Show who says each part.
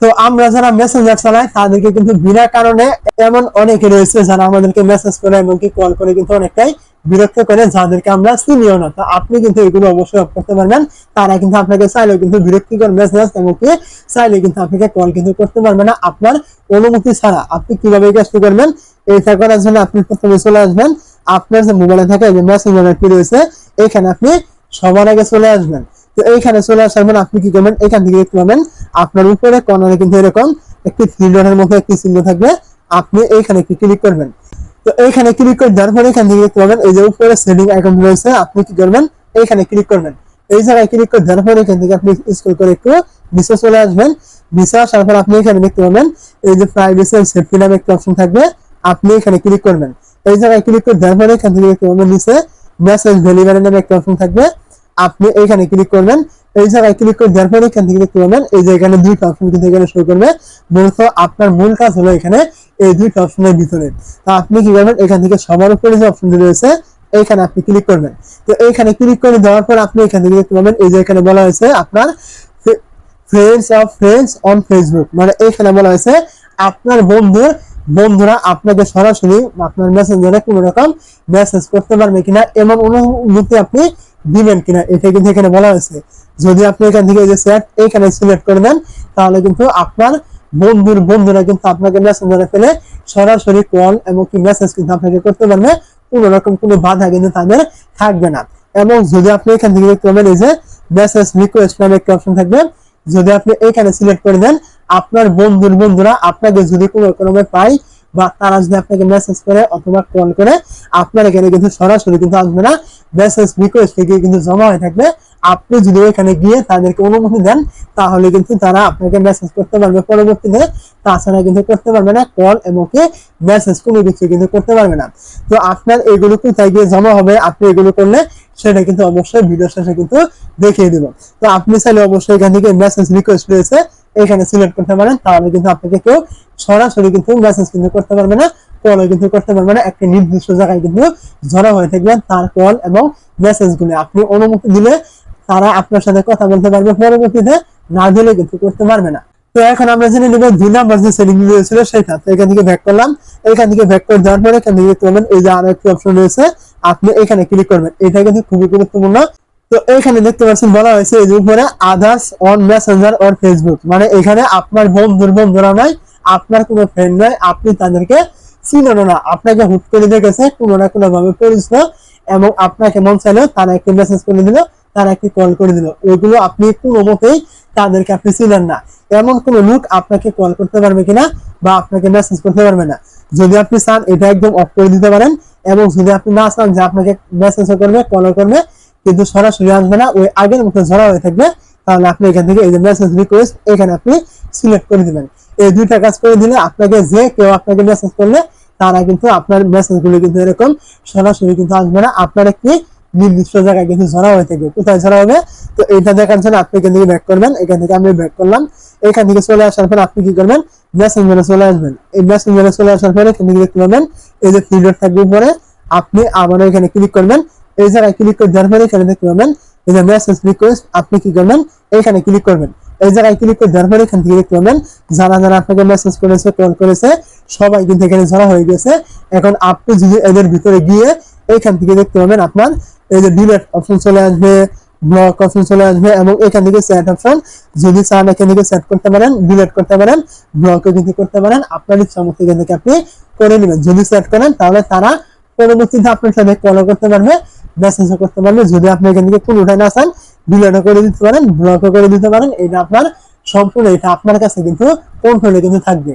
Speaker 1: তো আমরা যারা মেসেঞ্জার চালাই, তাদেরকে কিন্তু বিনা কারণে এমন অনেকে রয়েছে যারা আমাদেরকে মেসেজ করে এমনকি কল করে কিন্তু অনেকটাই বিরক্ত করে, যাদেরকে আমরা চিনিও না। তো আপনি কিন্তু এগুলো অবশ্যই অফ করতে পারবেন। তারা কিন্তু আপনাকে চাইলেও কিন্তু বিরক্তিকর মেসেজ এমনকি চাইলে কিন্তু আপনাকে কল কিন্তু করতে পারবে না। আপনার অনুমতি ছাড়া আপনি কীভাবে কাজটি করবেন এটা করার জন্য আপনি প্রথমে চলে আসবেন। আপনার যে মোবাইলে থাকা যে মেসেঞ্জার রয়েছে, এখানে আপনি সবার আগে চলে আসবেন। তো এইখানে চলে আসার পর আপনি কি করবেন? এখান থেকে দেখতে পাবেন আপনার উপরে কর্নারে কিন্তু এরকম একটি থ্রি ডটের মতো একটি চিহ্ন থাকবে। আপনি এইখানে একটি ক্লিক করবেন। তো এইখানে ক্লিক করে দেওয়ার পরে এখান থেকে দেখতে পাবেন, এই যে উপরে সেটিং আইকন রয়েছে, আপনি কি করবেন? এইখানে ক্লিক করবেন। এই জায়গায় ক্লিক করে দেওয়ার পরে এখান থেকে আপনি স্ক্রল করে একটু নিচে চলে আসবেন। নিচে আসার পর আপনি এখানে দেখতে পাবেন, এই যে প্রাইভেসি এন্ড সেফটি নামে একটা অপশন থাকবে। আপনি এখানে ক্লিক করবেন। এই জায়গায় ক্লিক করে দেওয়ার পরে এখান থেকে দেখতে পাবেন, নিচে মেসেজ ডেলিভারি নামে একটা অপশন থাকবে। আপনি এইখানে ক্লিক করবেন। এই জায়গায় ক্লিক করে দেওয়ার পরে এখান থেকে দেখতে পাবেন এই যে এখানে দুইটা অপশন কিন্তু এখানে শো করবে। মূলত আপনার মূল কাজ হলো এখানে এই দুইটা অপশনের ভিতরে। আপনি কি করবেন? এখান থেকে সবার উপরে যে অপশনটি রয়েছে, এইখানে আপনি ক্লিক করবেন। তো এইখানে ক্লিক করে দেওয়ার পর আপনি এখান থেকে দেখতে পাবেন, এই যে এখানে বলা হয়েছে আপনার friends of friends on Facebook মানে এইখানে বলা হয়েছে আপনার বন্ধুর বন্ধুরা আপনাকে সরাসরি আপনার মেসেঞ্জারে কোনো রকম মেসেজ করতে পারবে কিনা, এমন অনুমতি আপনি দিবেন কিনা, এটা কিন্তু এখানে বলা হয়েছে। যদি আপনি এখান থেকে যে সেট এইখানে সিলেক্ট করে দেন, তাহলে কিন্তু আপনার বন্ধুর বন্ধুরা কিন্তু আপনাকে মেসেঞ্জারে ফেলে, সরাসরি কল এবং কি মেসেজ কিন্তু আপনাকে করতে পারবে। কোনো রকম কোনো বাধা কিন্তু তাদের থাকবে না। এবং যদি আপনি এখান থেকে দেখতে পাবেন এই যে মেসেজ রিকোয়েস্ট নামে একটা অপশন থাকবে, যদি আপনি এখানে সিলেক্ট করে দেন, আপনার বন্ধুর বন্ধুরা আপনাকে যদি কোনো রকমে পায় বা তারা যদি আপনাকে মেসেজ করে অথবা কল করে, আপনার এখানে কিন্তু সরাসরি কিন্তু আসবে না। মেসেজ রিকোয়েস্ট থেকে কিন্তু জমা হয়ে থাকবে। আপনি যদি এখানে গিয়ে তাদেরকে অনুমতি দেন, তাহলে কিন্তু তারা আপনাকে মেসেজ করতে পারবে পরবর্তীতে। তাছাড়া কিন্তু করতে পারবে না কল এবং মেসেজ কোনো কিছু কিন্তু করতে পারবে না। তো আপনার এগুলো কোথায় গিয়ে জমা হবে, আপনি এগুলো করলে সেটা কিন্তু অবশ্যই ভিডিও শেষে কিন্তু দেখিয়ে দিব। তো আপনি চাইলে অবশ্যই এখান থেকে মেসেজ রিকোয়েস্ট রয়েছে এখানে সিলেক্ট করতে পারেন, তাহলে কিন্তু আপনাকে কেউ সরাসরি কিন্তু মেসেজ কিন্তু করতে পারবে না। কল কিন্তু করতে পারবে না। একটা নির্দিষ্ট জায়গায় কিন্তু জড়ো হয়ে থাকবে তার কল এবং মেসেজগুলো। আপনি অনুমতি দিলে তারা আপনার সাথে কথা বলতে পারবে, পরবর্তীতে না দিলে কিন্তু করতে পারবে না। তো এখন আমরা জেনে নিব দুই নাম্বার যে সেটিং রয়েছিল সেটা। তো এখান থেকে ব্যাক করলাম। এখান থেকে ব্যাক করে দেওয়ার পরে এখান থেকে দেখতে পাবেন, এই যে আরও একটি অপশন রয়েছে। আপনি এখানে ক্লিক করবেন। এটা কিন্তু খুবই গুরুত্বপূর্ণ। তো এখানে দেখতে পাচ্ছেন বলা হয়েছে যে উপরে others on messenger or Facebook মানে এখানে আপনার বন্ধুর বন্ধুরা নয় আপনার কোনো ফ্রেন্ড নয় আপনি তাদেরকে চিনেন না আপনাকে হুট করে দেখেছে, কোনো না কোনো ভাবে পরিচিত এবং আপনাকে মন চাইলেও তারা একটি মেসেজ করে দিল, তারা একটি কল করে দিল। ওইগুলো আপনি কোনো মতেই তাদেরকে আপনি চিনেন না। এমন কোন লোক আপনাকে কল করতে পারবে কিনা বা আপনাকে মেসেজ করতে পারবে না। যদি আপনি চান এটা একদম অফ করে দিতে পারেন, এবং যদি আপনি না চান যে আপনাকে মেসেজ করবে কল করবে কিন্তু সরাসরি আসবে না, ওই আগের মতো ধরা হয়ে থাকবে। তাহলে আপনি এখান থেকে এই যে মেসেজ রিকোয়েস্ট এখানে আপনি সিলেক্ট করে দিবেন। এই দুইটা কাজ করে দিলে আপনাকে যে কেউ আপনাকে মেসেজ করলে, তারা কিন্তু আপনার মেসেজগুলো কিন্তু এরকম সরাসরি কিন্তু আসবে না। আপনার একটি নির্দিষ্ট জায়গায় কিন্তু ধরা হয়ে থাকবে। কোথায় ধরা হবে? তো এটা দেখার জন্য আপনি এখান থেকে ব্যাক করবেন। এখান থেকে আমি ব্যাক করলাম। এখান থেকে চলে আসার পর আপনি কি করবেন? মেসেঞ্জারে চলে আসবেন। এই মেসেঞ্জারে চলে আসার পরে এখান থেকে দেখতে পাবেন, এই যে ফিল্ডার থাকবে পরে আপনি আবার এখানে ক্লিক করবেন। এই জায়গায় ক্লিক করে দেওয়ার এখানে দেখতে পাবেন মেসেজ রিকোয়েস্ট আপনি কি করবেন? এখানে ক্লিক করবেন। এই জায়গায় ক্লিক করে এখান থেকে দেখতে পাবেন, যারা যারা আপনাকে মেসেজ করেছে কল করেছে, সবাই কিন্তু এখানে ধরা হয়ে গেছে। এখন আপনি যদি এদের ভিতরে গিয়ে এইখান থেকে দেখতে পাবেন আপনার, এই যে ডিলেট অপশন চলে আসবে ব্লক অপশন চলে আসবে, এবং এখান থেকে অপশন যদি চান এখান থেকে সেট করতে পারেন ডিলেট করতে পারেন ব্লকও কিন্তু করতে পারেন, আপনার ইচ্ছা মতো এখান থেকে আপনি করে নেবেন। যদি সেট করেন, তাহলে তারা পরবর্তীতে আপনার সাথে কল করতে পারবে। মেসেজও করতে পারবে যদি আপনি এখান থেকে কোনোটাই না চান ডিলেটও করে দিতে পারেন ব্লকও করে দিতে পারেন, এটা আপনার সম্পূর্ণ, এটা আপনার কাছে কিন্তু কন্ট্রোলে কিন্তু থাকবে।